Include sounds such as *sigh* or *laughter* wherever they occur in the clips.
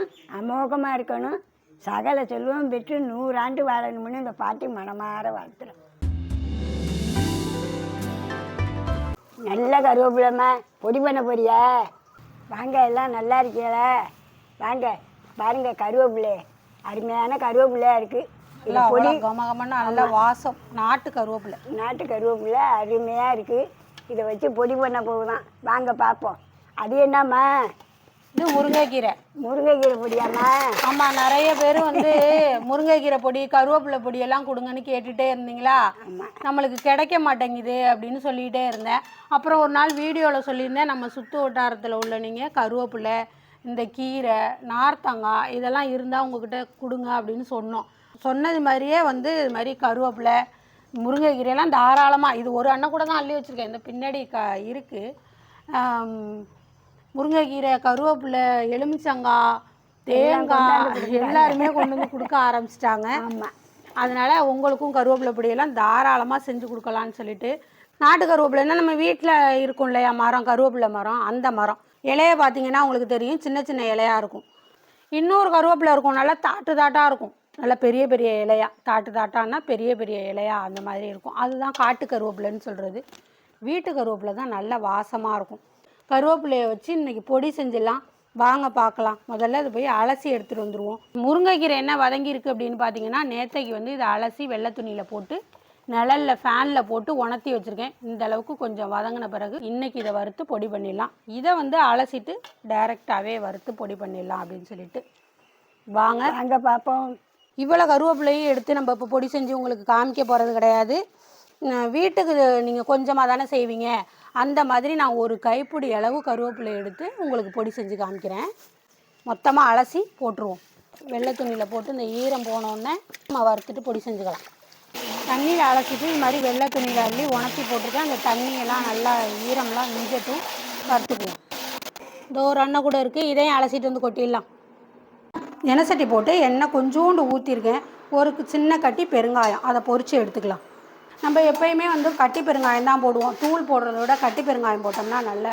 இருக்கணும் அமோகமாக இருக்கணும். சகல செல்வம் பெற்று நூறாண்டு வாழணும்னு இந்த பாட்டி மனமாற வாழ்த்துறோம் நல்ல கருவேப்பிலம்மா பொடி பண்ண போறியா? வாங்க எல்லாம் நல்லா இருக்கீங்களா? வாங்க பாருங்க கருவேப்பிலை. அருமையான கருவேப்பிலையா இருக்கு. இது நல்லா பொடி. அவ்வளோ கம கமன்னு நல்ல வாசம். நாட்டு கருவேப்பிலை. நாட்டு கருவேப்பிலை அருமையாக இருக்குது இதை வச்சு பொடி பண்ண போகலாம் வாங்க பார்ப்போம் அது என்னம்மா? இது முருங்கைக்கீரை. முருங்கைக்கீரை பொடியாம்மா? ஆமாம் நிறைய பேர் வந்து முருங்கைக்கீரை பொடி கருவேப்பிலை பொடி எல்லாம் கொடுங்கன்னு கேட்டுட்டே இருந்தீங்களா? நம்மளுக்கு கிடைக்க மாட்டேங்குது அப்படின்னு சொல்லிகிட்டே இருந்தேன். அப்புறம் ஒரு நாள் வீடியோவில் சொல்லியிருந்தேன் நம்ம சுற்று வட்டாரத்தில் உள்ள நீங்கள் கருவேப்பிலை இந்த கீரை நார்த்தங்காய் இதெல்லாம் இருந்தால் உங்ககிட்ட கொடுங்க அப்படின்னு சொன்னோம். சொன்னது மாதிரியே வந்து இது மாதிரி கருவேப்பிலை முருங்கைக்கீரையெல்லாம் தாராளமாக இது ஒரு அண்ணன் கூட தான் அள்ளி வச்சுருக்கேன். இந்த பின்னாடி க இருக்குது முருங்கைக்கீரை கருவேப்பிலை எலுமிச்சங்காய் தேங்காய் எல்லாருமே கொண்டு வந்து கொடுக்க ஆரம்பிச்சிட்டாங்க. ஆமாம் அதனால உங்களுக்கும் கருவேப்பிலை பொடியெல்லாம் தாராளமாக செஞ்சு கொடுக்கலான்னு சொல்லிட்டு நாட்டு கருவேப்பிலைன்னா நம்ம வீட்டில் இருக்கும் இல்லையா மரம் கருவேப்பிலை மரம் அந்த மரம். இலைய பார்த்தீங்கன்னா உங்களுக்கு தெரியும் சின்ன சின்ன இலையா இருக்கும். இன்னொரு கருவேப்பிலை இருக்கும் நல்லா தாட்டு தாட்டாக இருக்கும். நல்லா பெரிய பெரிய இலையா. தாட்டு தாட்டான்னா பெரிய பெரிய இலையா அந்த மாதிரி இருக்கும். அதுதான் காட்டு கருவேப்பிலைன்னு சொல்கிறது வீட்டு கருவேப்பிலை தான் நல்ல வாசமாக இருக்கும். கருவேப்பிலையை வச்சு இன்னைக்கு பொடி செஞ்சிடலாம். வாங்க பார்க்கலாம். முதல்ல அது போய் அலசி எடுத்துகிட்டு வந்துடுவோம் முருங்கைக்கீரை என்ன வதங்கியிருக்கு அப்படின்னு பார்த்தீங்கன்னா நேத்தைக்கு வந்து இதை அலசி வெள்ளை துணியில் போட்டு நிழல்ல ஃபேனில் போட்டு உணர்த்தி வச்சுருக்கேன். இந்த அளவுக்கு கொஞ்சம் வதங்கின பிறகு இன்னைக்கு இதை வறுத்து பொடி பண்ணிடலாம். இதை வந்து அலசிட்டு டைரெக்டாகவே வறுத்து பொடி பண்ணிடலாம் அப்படின்னு சொல்லிட்டு. வாங்க. வாங்க பார்ப்போம். இவ்வளோ கருவேப்பிலையும் எடுத்து நம்ம இப்போ பொடி செஞ்சு உங்களுக்கு காமிக்க போகிறது கிடையாது. வீட்டுக்கு நீங்கள் கொஞ்சமாக தானே செய்வீங்க. அந்த மாதிரி நான் ஒரு கைப்பிடி அளவு கருவேப்பிலை எடுத்து உங்களுக்கு பொடி செஞ்சு காமிக்கிறேன். மொத்தமாக அலசி போட்டுருவோம். வெள்ளை துணியில் போட்டு இந்த ஈரம் போனோடனே நம்ம வறுத்துட்டு பொடி செஞ்சுக்கலாம். தண்ணியில் அலசிட்டு இது மாதிரி வெள்ளை துணியில் அள்ளி உணர்த்தி போட்டுருக்கேன் அந்த தண்ணியெல்லாம் நல்லா ஈரம்லாம் நிஞ்சட்டும் வறுத்துக்குவோம் இந்த ஒரு அண்ணன் கூட இருக்குது இதையும் அலசிட்டு வந்து கொட்டிடலாம். எண்ணெய் சட்டி போட்டு எண்ணெய் கொஞ்சோண்டு ஊற்றிருக்கேன் ஒரு சின்ன கட்டி பெருங்காயம். அதை பொறித்து எடுத்துக்கலாம். நம்ம எப்பயுமே வந்து கட்டி பெருங்காயம் தான் போடுவோம். தூள் போடுறத விட கட்டி பெருங்காயம் போட்டோம்னா நல்ல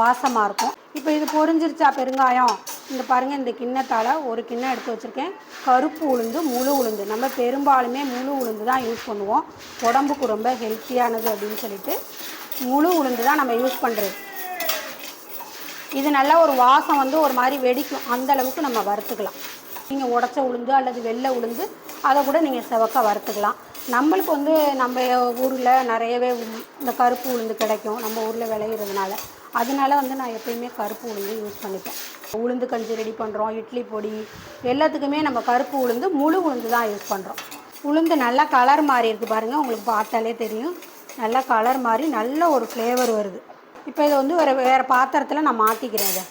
வாசமாக இருக்கும். இப்போ இது பொரிஞ்சிருச்சா பெருங்காயம்? இந்த பாருங்கள் இந்த கிண்ணத்தால் ஒரு கிண்ணம் எடுத்து வச்சுருக்கேன். கருப்பு உளுந்து முழு உளுந்து. நம்ம பெரும்பாலுமே முழு உளுந்து தான் யூஸ் பண்ணுவோம். உடம்புக்கு ரொம்ப ஹெல்த்தியானது அப்படின்னு சொல்லிட்டு முழு உளுந்து தான் நம்ம யூஸ் பண்ணுறது இது நல்லா ஒரு வாசம் வந்து ஒரு மாதிரி வெடிக்கும். அந்த அளவுக்கு நம்ம வறுத்துக்கலாம். நீங்கள் உடச்ச உளுந்து அல்லது வெள்ளை உளுந்து அதை கூட நீங்கள் செவக்க வறுத்துக்கலாம். நம்மளுக்கு வந்து நம்ம ஊரில் நிறையவே இந்த கருப்பு உளுந்து கிடைக்கும். நம்ம ஊரில் விளையிறதுனால. அதனால வந்து நான் எப்பயுமே கருப்பு உளுந்து யூஸ் பண்ணிப்பேன். உளுந்து கஞ்சி ரெடி பண்ணுறோம் இட்லி பொடி எல்லாத்துக்குமே நம்ம கருப்பு உளுந்து முழு உளுந்து தான் யூஸ் பண்ணுறோம் உளுந்து நல்லா கலர் மாறி இருக்குது பாருங்கள் உங்களுக்கு பார்த்தாலே தெரியும். நல்லா கலர் மாறி நல்ல ஒரு ஃப்ளேவர் வருது. இப்போ இதை வந்து வேறு வேறு பாத்திரத்தில் நான் மாற்றிக்கிறேன் இதை.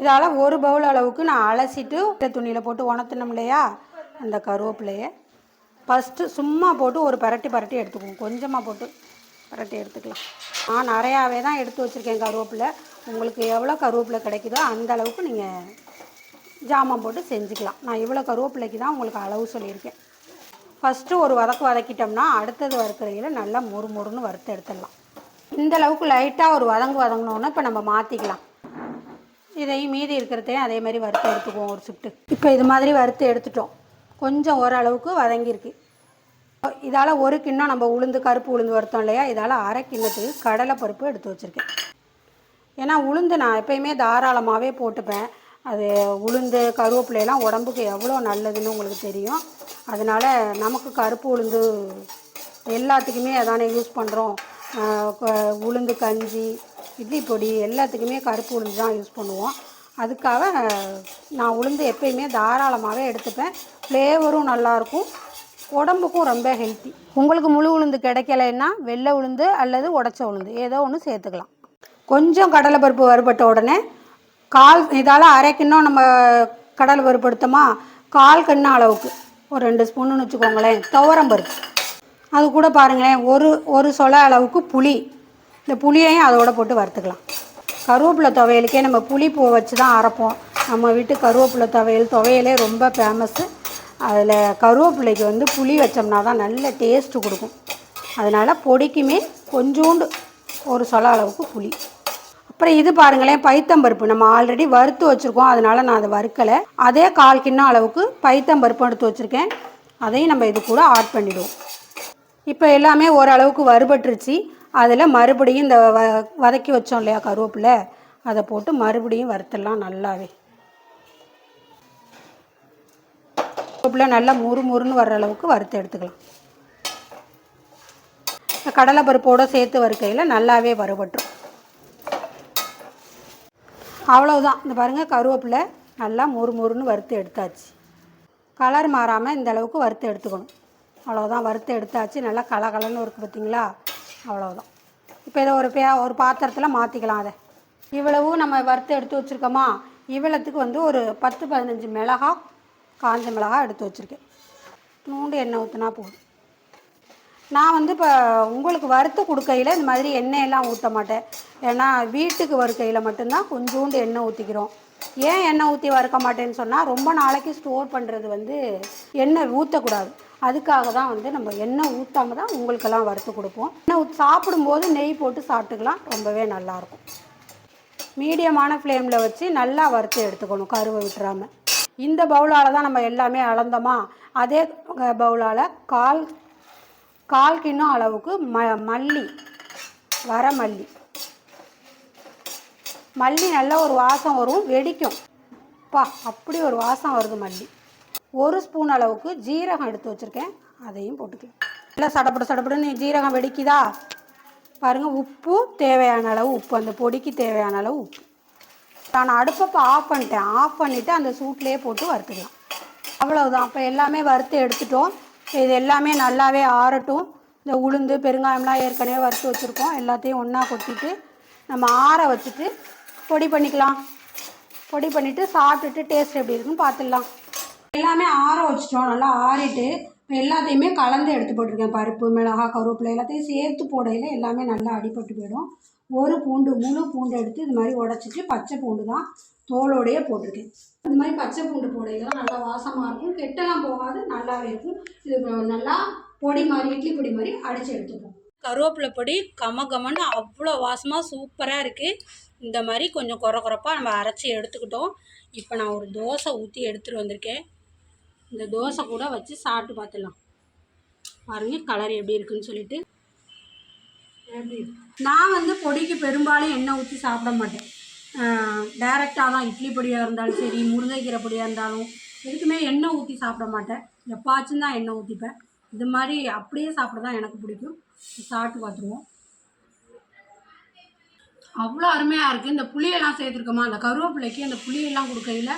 இதால் ஒரு பவுல் அளவுக்கு நான் அலசிட்டு துணியில் போட்டு உணர்த்தினோம் இல்லையா? அந்த கருவேப்பிலையை. ஃபஸ்ட்டு சும்மா போட்டு ஒரு பரட்டி பரட்டி எடுத்துக்குவோம். கொஞ்சமாக போட்டு பரட்டி எடுத்துக்கலாம். நான் நிறையாவே தான் எடுத்து வச்சுருக்கேன் கருவேப்பிலை. உங்களுக்கு எவ்வளோ கருவேப்பிலை கிடைக்குதோ அந்த அளவுக்கு நீங்கள் ஜாமான் போட்டு செஞ்சுக்கலாம். நான் இவ்வளோ கருவேப்பிலைக்கு தான் உங்களுக்கு அளவு சொல்லியிருக்கேன். ஃபஸ்ட்டு ஒரு வதக்கு வதக்கிட்டோம்னா அடுத்தது வறுக்கிறையில் நல்லா மொறு மொறுன்னு வறுத்து எடுத்துடலாம். இந்த அளவுக்கு லைட்டாக ஒரு வதங்கு வதங்கினோன்னா இப்போ நம்ம மாற்றிக்கலாம் இதையும் மீதி இருக்கிறதையும் அதே மாதிரி வறுத்து எடுத்துக்குவோம் ஒரு சுட்டு. இப்போ இது மாதிரி வறுத்து எடுத்துட்டோம். கொஞ்சம் ஓரளவுக்கு வதங்கியிருக்கு. இதால் ஒரு கிண்ணம் நம்ம உளுந்து கருப்பு உளுந்து வருத்தோம் இல்லையா? இதால் அரை கிண்ணத்துக்கு கடலைப்பருப்பு எடுத்து வச்சுருக்கேன். ஏன்னா உளுந்து நான் எப்பயுமே தாராளமாகவே போட்டுப்பேன். அது உளுந்து கருவேப்பிலையெல்லாம் உடம்புக்கு எவ்வளோ நல்லதுன்னு உங்களுக்கு தெரியும். அதனால் நமக்கு கருப்பு உளுந்து எல்லாத்துக்குமே அதானே யூஸ் பண்ணுறோம் உளுந்து கஞ்சி இட்லி பொடி எல்லாத்துக்குமே கருப்பு உளுந்து தான் யூஸ் பண்ணுவோம். அதுக்காக நான் உளுந்து எப்பயுமே தாராளமாகவே எடுத்துப்பேன். ஃப்ளேவரும் நல்லாயிருக்கும் உடம்புக்கும் ரொம்ப ஹெல்த்தி உங்களுக்கு முழு உளுந்து கிடைக்கலைன்னா வெள்ளை உளுந்து அல்லது உடச்ச உளுந்து ஏதோ ஒன்று சேர்த்துக்கலாம். கொஞ்சம் கடலைப்பருப்பு வறுபட்ட உடனே கால் இதால் அரை நம்ம கடலை பருப்பு எடுத்தோமா கால் கிண்ணம் அளவுக்கு ஒரு ரெண்டு ஸ்பூன்னு வச்சுக்கோங்களேன் துவரம் பருப்பு அது கூட பாருங்களேன் ஒரு ஒரு சொல அளவுக்கு புளி. இந்த புளியையும் அதோட போட்டு வறுத்துக்கலாம். கருவேப்பிலை துவையலுக்கே நம்ம புளி பூ வச்சு தான் அரைப்போம். நம்ம வீட்டு கருவேப்பிலை துவையல் துவையலே ரொம்ப ஃபேமஸ்ஸு அதில் கருவேப்பிள்ளைக்கு வந்து புளி வச்சோம்னா தான் நல்ல டேஸ்ட்டு கொடுக்கும். அதனால் பொடிக்குமே கொஞ்சோண்டு ஒரு சொல அளவுக்கு புளி. அப்புறம் இது பாருங்களேன் பைத்தம்பருப்பு. நம்ம ஆல்ரெடி வறுத்து வச்சுருக்கோம். அதனால நான் அதை வறுக்கலை. அதே கால் கிண்ணம் அளவுக்கு பைத்தம்பருப்பு எடுத்து வச்சுருக்கேன். அதையும் நம்ம இது கூட ஆட் பண்ணிவிடுவோம் இப்போ எல்லாமே ஓரளவுக்கு வறுபட்டுருச்சு. அதில் மறுபடியும் இந்த வ வதக்கி வச்சோம் இல்லையா கருவேப்பிலை. அதை போட்டு மறுபடியும் வறுத்துடலாம் நல்லாவே. கருவேப்பிலை நல்லா முறு முறுன்னு வர்ற அளவுக்கு வறுத்து எடுத்துக்கலாம். இந்த கடலைப்பருப்போடு சேர்த்து வறுக்கையில் நல்லாவே வறுபட்டுரும். அவ்வளோதான் இந்த பாருங்கள் கருவேப்பிலை நல்லா மொறு மொறுன்னு வறுத்து எடுத்தாச்சு. கலர் மாறாமல் இந்த அளவுக்கு வறுத்து எடுத்துக்கணும். அவ்வளோதான் வறுத்து எடுத்தாச்சு. நல்லா கலகலன்னு இருக்குது பார்த்தீங்களா அவ்வளோதான் இப்போ இதை ஒரு பே ஒரு பாத்திரத்தில் மாற்றிக்கலாம் அதை. இவ்வளவும் நம்ம வறுத்து எடுத்து வச்சுருக்கோமா? இவ்வளத்துக்கு வந்து ஒரு பத்து பதினஞ்சு மிளகா காஞ்ச மிளகா எடுத்து வச்சுருக்கேன். நூண்டு எண்ணெய் ஊற்றினா போதும். நான் வந்து இப்போ உங்களுக்கு வறுத்து கொடுக்கையில் இந்த மாதிரி எண்ணெயெல்லாம் ஊற்ற மாட்டேன். ஏன்னா வீட்டுக்கு வறுக்கையில் மட்டும்தான் கொஞ்சோண்டு எண்ணெய் ஊற்றிக்கிறோம் ஏன் எண்ணெய் ஊற்றி வறுக்க மாட்டேன்னு சொன்னால் ரொம்ப நாளைக்கு ஸ்டோர் பண்ணுறது வந்து எண்ணெய் ஊற்றக்கூடாது அதுக்காக தான் வந்து நம்ம எண்ணெய் ஊற்றாம தான் உங்களுக்கெல்லாம் வறுத்து கொடுப்போம். எண்ணெய் ஊற்றி சாப்பிடும்போது நெய் போட்டு சாப்பிட்டுக்கலாம். ரொம்பவே நல்லாயிருக்கும் மீடியமான ஃப்ளேமில் வச்சு நல்லா வறுத்து எடுத்துக்கணும். கருவை விட்டுறாமல் இந்த பவுலால் தான் நம்ம எல்லாமே அளந்தோமா? அதே பவுலால் கால் கால் கிண்ணம் அளவுக்கு ம மல்லி வர மல்லி. மல்லி நல்லா ஒரு வாசம் வரும் வெடிக்கும். பா அப்படி ஒரு வாசம் வருது மல்லி. ஒரு ஸ்பூன் அளவுக்கு ஜீரகம் எடுத்து வச்சுருக்கேன். அதையும் போட்டுக்கலாம். நல்லா சடப்பட சடப்படன்னு ஜீரகம் வெடிக்குதா? பாருங்கள் உப்பு தேவையான அளவு உப்பு. அந்த பொடிக்கு தேவையான அளவு உப்பு. நான் அடுப்பப்போ ஆஃப் பண்ணிட்டேன். ஆஃப் பண்ணிவிட்டு அந்த சூட்லேயே போட்டு வறுத்துக்கலாம். அவ்வளவுதான். அப்போ எல்லாமே வறுத்து எடுத்துட்டோம். இது எல்லாமே நல்லாவே ஆறட்டும். இந்த உளுந்து பெருங்காயம்லாம் ஏற்கனவே வறுத்து வச்சுருக்கோம். எல்லாத்தையும் ஒன்றா கொட்டிட்டு நம்ம ஆற வச்சுட்டு பொடி பண்ணிக்கலாம். பொடி பண்ணிவிட்டு சாப்பிட்டுட்டு டேஸ்ட் எப்படி இருக்குன்னு பார்த்துடலாம். எல்லாமே ஆற வச்சிட்டோம். நல்லா ஆறிட்டு எல்லாத்தையுமே கலந்து எடுத்து போட்டிருக்கேன். பருப்பு மிளகா கருவேப்பிலை எல்லாத்தையும் சேர்த்து போடையில் எல்லாமே நல்லா அடிபட்டு போயிடும். ஒரு பூண்டு முழு பூண்டு எடுத்து இது மாதிரி உடச்சிட்டு பச்சை பூண்டு தான் தோலோடையே போட்டிருக்கேன். இந்த மாதிரி பச்சை பூண்டு போடையெல்லாம் நல்லா வாசமாக இருக்கும். கெட்டெல்லாம் போகாது நல்லாவே இருக்கும். இது நல்லா பொடி மாதிரி இட்லி பொடி மாதிரி அடித்து எடுத்துப்போம். கருவேப்பிலை பொடி கம கமன்னு அவ்வளோ வாசமாக சூப்பராக இருக்குது இந்த மாதிரி கொஞ்சம் குறை குறைப்பாக நம்ம அரைச்சி எடுத்துக்கிட்டோம். இப்போ நான் ஒரு தோசை ஊற்றி எடுத்துகிட்டு வந்திருக்கேன். இந்த தோசை கூட வச்சு சாப்பிட்டு பார்த்துடலாம். பாருங்கள் கலர் எப்படி இருக்குன்னு சொல்லிட்டு. நான் வந்து பொடிக்கு பெரும்பாலும் எண்ணெய் ஊற்றி சாப்பிட மாட்டேன். டைரெக்டாக தான் இட்லி பொடியாக இருந்தாலும் சரி முருங்கைக்கீரை பொடியாக இருந்தாலும் எதுக்குமே எண்ணெய் ஊற்றி சாப்பிட மாட்டேன். எப்பாச்சும் தான் எண்ணெய் ஊற்றிப்பேன் இது மாதிரி அப்படியே சாப்பிட தான் எனக்கு பிடிக்கும். சாப்பிட்டு பார்த்துருவோம். அவ்வளோ அருமையாக இருக்குது இந்த புளியெல்லாம் சேர்த்துருக்கோமா? அந்த கருவேப்பிலைக்கு அந்த புளியெல்லாம் கொடுக்கையில்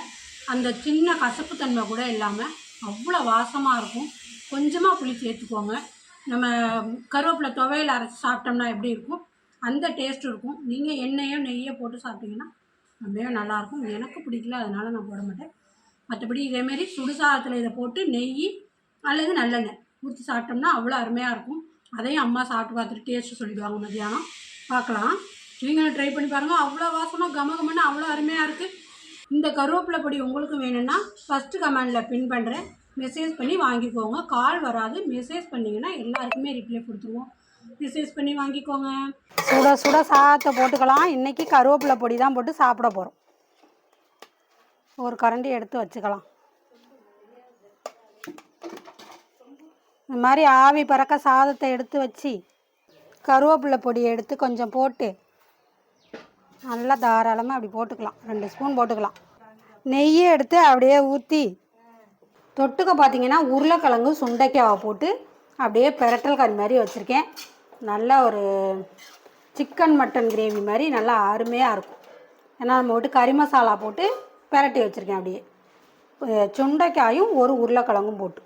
அந்த சின்ன கசப்புத்தன்மை கூட இல்லாமல் அவ்வளோ வாசமாக இருக்கும். கொஞ்சமாக புளி சேர்த்துக்கோங்க. நம்ம கருவேப்பிலை துவையில் அரைச்சி சாப்பிட்டோம்னா எப்படி இருக்கும்? அந்த டேஸ்ட் இருக்கும். நீங்கள் எண்ணெயோ நெய்யோ போட்டு சாப்பிட்டீங்கன்னா ரொம்பவே நல்லாயிருக்கும் எனக்கு பிடிக்கல அதனால் நான் போட மாட்டேன். மற்றபடி இதேமாரி சுடுசாதத்தில் இதை போட்டு நெய் அல்லது நல்லெண்ணெய் ஊற்றி சாப்பிட்டோம்னா அவ்வளோ அருமையாக இருக்கும். அதையும் அம்மா சாப்பிட்டு பார்த்துட்டு டேஸ்ட்டு சொல்லிடுவாங்க மதியானம் பார்க்கலாம். நீங்களும் ட்ரை பண்ணி பாருங்கள் அவ்வளோ வாசமாக கம கமன்னு அவ்வளோ அருமையாக இருக்குது இந்த கருவேப்பிலை பொடி உங்களுக்கும் வேணும்னா ஃபஸ்ட்டு கமெண்டில் பின் பண்ணுறேன் மெசேஜ் பண்ணி வாங்கிக்கோங்க. கால் வராது. மெசேஜ் பண்ணிங்கன்னா எல்லாருக்குமே ரிப்ளை கொடுத்துருவோம். மெசேஜ் பண்ணி வாங்கிக்கோங்க. சுட சுட சாதத்தை போட்டுக்கலாம். இன்றைக்கி கருவேப்பிலை பொடி தான் போட்டு சாப்பிட போகிறோம் ஒரு கரண்டி எடுத்து வச்சுக்கலாம். இந்த மாதிரி ஆவி பறக்க சாதத்தை எடுத்து வச்சு கருவேப்பிலை பொடியை எடுத்து கொஞ்சம் போட்டு நல்லா தாராளமாக அப்படி போட்டுக்கலாம். ரெண்டு ஸ்பூன் போட்டுக்கலாம். நெய்யை எடுத்து அப்படியே ஊற்றி தொட்டுக்க பார்த்தீங்கன்னா உருளைக்கிழங்கு சுண்டைக்காவை போட்டு அப்படியே பெரட்டல் கறி மாதிரி வச்சுருக்கேன். நல்லா ஒரு சிக்கன் மட்டன் கிரேவி மாதிரி நல்லா அருமையாக இருக்கும். ஏன்னா நம்ம விட்டு கறி மசாலா போட்டு பெரட்டி வச்சுருக்கேன் அப்படியே. சுண்டைக்காயும் ஒரு உருளைக்கிழங்கும் போட்டு.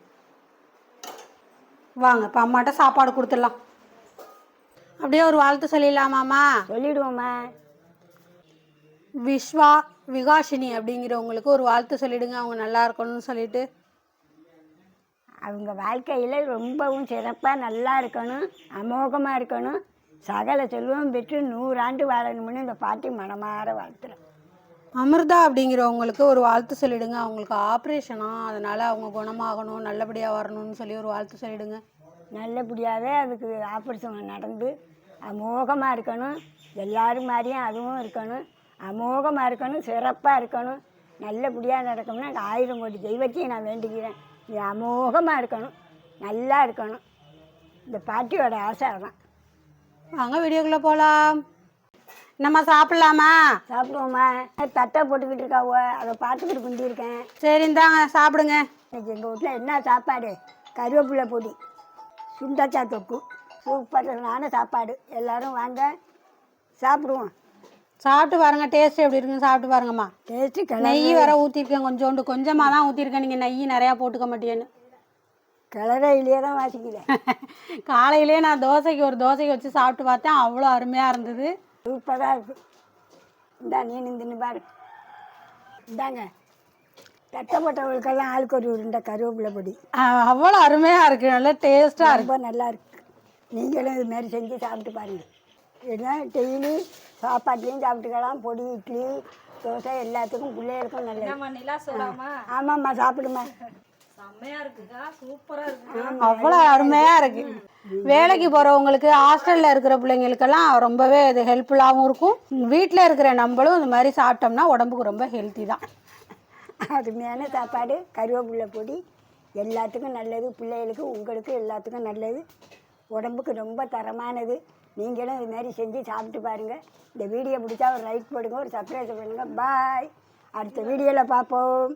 வாங்க இப்போ அம்மாட்ட சாப்பாடு கொடுத்துடலாம். அப்படியே ஒரு வாழ்த்து சொல்லிடலாமாம்மா சொல்லிடுவோம்மா விஸ்வா விகாஷினி அப்படிங்கிறவங்களுக்கு ஒரு வாழ்த்து சொல்லிடுங்க. அவங்க நல்லா இருக்கணும்னு சொல்லிட்டு. அவங்க வாழ்க்கையில் ரொம்பவும் சிறப்பாக நல்லா இருக்கணும் அமோகமாக இருக்கணும். சகல செல்வம் பெற்று நூறாண்டு வாழணும்னு இந்த பாட்டி மனமாற வாழ்த்துறேன் அமிர்தா அப்படிங்கிறவங்களுக்கு ஒரு வாழ்த்து சொல்லிடுங்க. அவங்களுக்கு ஆப்ரேஷனா அதனால் அவங்க குணமாகணும் நல்லபடியாக வரணும்னு சொல்லி ஒரு வாழ்த்து சொல்லிடுங்க. நல்லபடியாகவே அதுக்கு ஆப்ரேஷன் நடந்து அமோகமாக இருக்கணும். எல்லாரும் மாதிரியும் அதுவும் இருக்கணும். அமோகமாக இருக்கணும் சிறப்பாக இருக்கணும். நல்லபடியாக நடக்கணும்னா ஆயிரம் கோடி தெய்வத்தையும் நான் வேண்டிக்கிறேன் அமோகமாக இருக்கணும். நல்லா இருக்கணும். இந்த பாட்டியோட ஆசை அதான் வாங்க வீடியோக்குள்ளே போகலாம் நம்ம சாப்பிட்லாமா? சாப்பிடுவோம்மா. தட்டை போட்டுக்கிட்டு இருக்காவோ. அதை பார்த்துக்கிட்டு குந்திருக்கேன் சரி இந்தாங்க சாப்பிடுங்க. இன்னைக்கு எங்கள் வீட்டில் என்ன சாப்பாடு? கருவேப்பிலை பொடி சுண்டக்காய் தொக்கு சூப்பரான சாப்பாடு. எல்லாரும் வாங்க சாப்பிடுவோம். சாப்பிட்டு பாருங்க டேஸ்ட் எப்படி இருக்குன்னு சாப்பிட்டு பாருங்கம்மா. டேஸ்ட்டு நெய் வேற ஊற்றிருக்கேன் கொஞ்சோண்டு கொஞ்சமாக தான் ஊற்றிருக்கேன் நீங்கள் நெய் நிறையா போட்டுக்க மாட்டேன்னு கிளறையிலே தான் வாசிக்கிறேன். *laughs* காலையிலே நான் தோசைக்கு ஒரு தோசைக்கு வச்சு சாப்பிட்டு பார்த்தேன். அவ்வளோ அருமையாக இருந்தது. சூப்பராக இருக்கு. இந்தா நீ நின்று பாரு. இந்தாங்க. கட்டப்பட்டவங்களுக்கெல்லாம் ஆளுக்கு ஒரு உருண்டை கருவேப்பிலை பொடி. அவ்வளோ அருமையாக இருக்குது நல்லா டேஸ்ட்டாக ரொம்ப நல்லா இருக்கு. நீங்களும் இது மாதிரி செஞ்சு சாப்பிட்டு பாருங்கள் ஏன்னா டெய்லி சாப்பாட்லேயும் சாப்பிட்டுக்கலாம் பொடி இட்லி தோசை எல்லாத்துக்கும் பிள்ளைகளுக்கும் நல்லது. ஆமாம்மா சாப்பிடுமா அவ்வளோ அருமையாக இருக்கு. வேலைக்கு போகிறவங்களுக்கு ஹாஸ்டலில் இருக்கிற பிள்ளைங்களுக்கெல்லாம் ரொம்பவே இது ஹெல்ப்ஃபுல்லாகவும் இருக்கும். வீட்டில் இருக்கிற நம்மளும் இந்த மாதிரி சாப்பிட்டோம்னா உடம்புக்கு ரொம்ப ஹெல்த்தி தான். அருமையான சாப்பாடு கருவேப்பிலை பொடி எல்லாத்துக்கும் நல்லது. பிள்ளைகளுக்கு உங்களுக்கு எல்லாத்துக்கும் நல்லது. உடம்புக்கு ரொம்ப தரமானது. நீங்களும் இதுமாரி செஞ்சு சாப்பிட்டு பாருங்கள் இந்த வீடியோ பிடிச்சா ஒரு லைக் போடுங்க ஒரு சப்ஸ்கிரைப் பண்ணுங்கள் பாய் அடுத்த வீடியோவில் பார்ப்போம்.